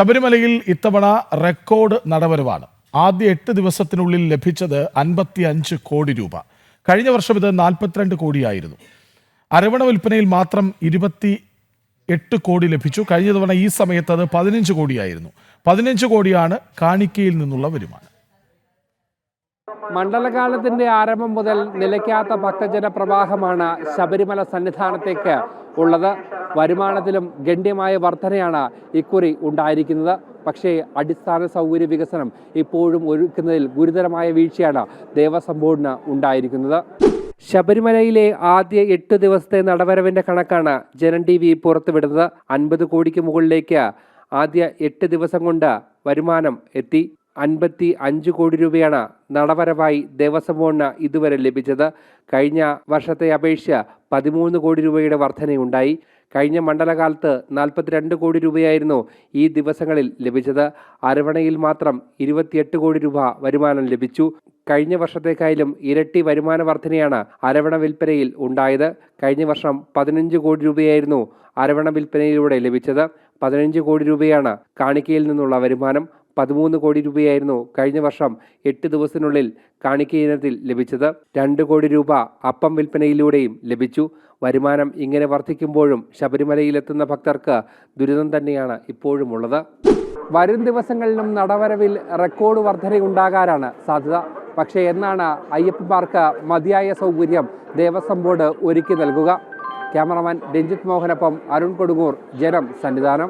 ശബരിമലയിൽ ഇത്തവണ റെക്കോർഡ് നടവരവാണ്. ആദ്യ എട്ട് ദിവസത്തിനുള്ളിൽ ലഭിച്ചത് അൻപത്തി അഞ്ച് കോടി രൂപ. കഴിഞ്ഞ വർഷം ഇത് നാൽപ്പത്തിരണ്ട് കോടിയായിരുന്നു. അരവണ വിൽപ്പനയിൽ മാത്രം ഇരുപത്തി എട്ട് കോടി ലഭിച്ചു. കഴിഞ്ഞ തവണ ഈ സമയത്ത് അത് പതിനഞ്ച് കോടിയായിരുന്നു. പതിനഞ്ച് കോടിയാണ് കാണിക്കയിൽ നിന്നുള്ള വരുമാനം. മണ്ഡലകാലത്തിന്റെ ആരംഭം മുതൽ നിലയ്ക്കാത്ത ഭക്തജന പ്രവാഹമാണ് ശബരിമല സന്നിധാനത്തേക്ക് ഉള്ളത്. വരുമാനത്തിലും ഗണ്യമായ വർധനയാണ് ഇക്കുറി ഉണ്ടായിരിക്കുന്നത്. പക്ഷേ അടിസ്ഥാന സൗകര്യ വികസനം ഇപ്പോഴും ഒരുക്കുന്നതിൽ ഗുരുതരമായ വീഴ്ചയാണ് ദേവസ്വം ബോർഡിന് ഉണ്ടായിരിക്കുന്നത്. ശബരിമലയിലെ ആദ്യ എട്ട് ദിവസത്തെ നടവരവിന്റെ കണക്കാണ് ജനൻ ടി വി പുറത്തുവിടുന്നത്. അൻപത് കോടിക്ക് മുകളിലേക്ക് ആദ്യ എട്ട് ദിവസം കൊണ്ട് വരുമാനം എത്തി. അൻപത്തി അഞ്ച് കോടി രൂപയാണ് നടവരവായി ദേവസ്വം ബോർഡിന് ഇതുവരെ ലഭിച്ചത്. കഴിഞ്ഞ വർഷത്തെ അപേക്ഷിച്ച് പതിമൂന്ന് കോടി രൂപയുടെ വർധനയുണ്ടായി. കഴിഞ്ഞ മണ്ഡലകാലത്ത് നാൽപ്പത്തിരണ്ട് കോടി രൂപയായിരുന്നു ഈ ദിവസങ്ങളിൽ ലഭിച്ചത്. അരവണയിൽ മാത്രം ഇരുപത്തിയെട്ട് കോടി രൂപ വരുമാനം ലഭിച്ചു. കഴിഞ്ഞ വർഷത്തേക്കായാലും ഇരട്ടി വരുമാന വർധനയാണ് അരവണ വിൽപ്പനയിൽ ഉണ്ടായത്. കഴിഞ്ഞ വർഷം പതിനഞ്ച് കോടി രൂപയായിരുന്നു അരവണ വിൽപ്പനയിലൂടെ ലഭിച്ചത്. പതിനഞ്ച് കോടി രൂപയാണ് കാണിക്കയിൽ നിന്നുള്ള വരുമാനം. പതിമൂന്ന് കോടി രൂപയായിരുന്നു കഴിഞ്ഞ വർഷം എട്ട് ദിവസത്തിനുള്ളിൽ കാണിക്ക ഇനത്തിൽ ലഭിച്ചത്. രണ്ട് കോടി രൂപ അപ്പം വിൽപ്പനയിലൂടെയും ലഭിച്ചു. വരുമാനം ഇങ്ങനെ വർദ്ധിക്കുമ്പോഴും ശബരിമലയിലെത്തുന്ന ഭക്തർക്ക് ദുരിതം തന്നെയാണ് ഇപ്പോഴും ഉള്ളത്. വരും ദിവസങ്ങളിലും നടവരവിൽ റെക്കോർഡ് വർധനയുണ്ടാകാനാണ് സാധ്യത. പക്ഷേ എന്നാണ് അയ്യപ്പന്മാർക്ക് മതിയായ സൗകര്യം ദേവസ്വം ബോർഡ് ഒരുക്കി നൽകുക. ക്യാമറമാൻ രഞ്ജിത്ത് മോഹനൊപ്പം അരുൺ കൊടുങ്ങൂർ ജനം സന്നിധാനം.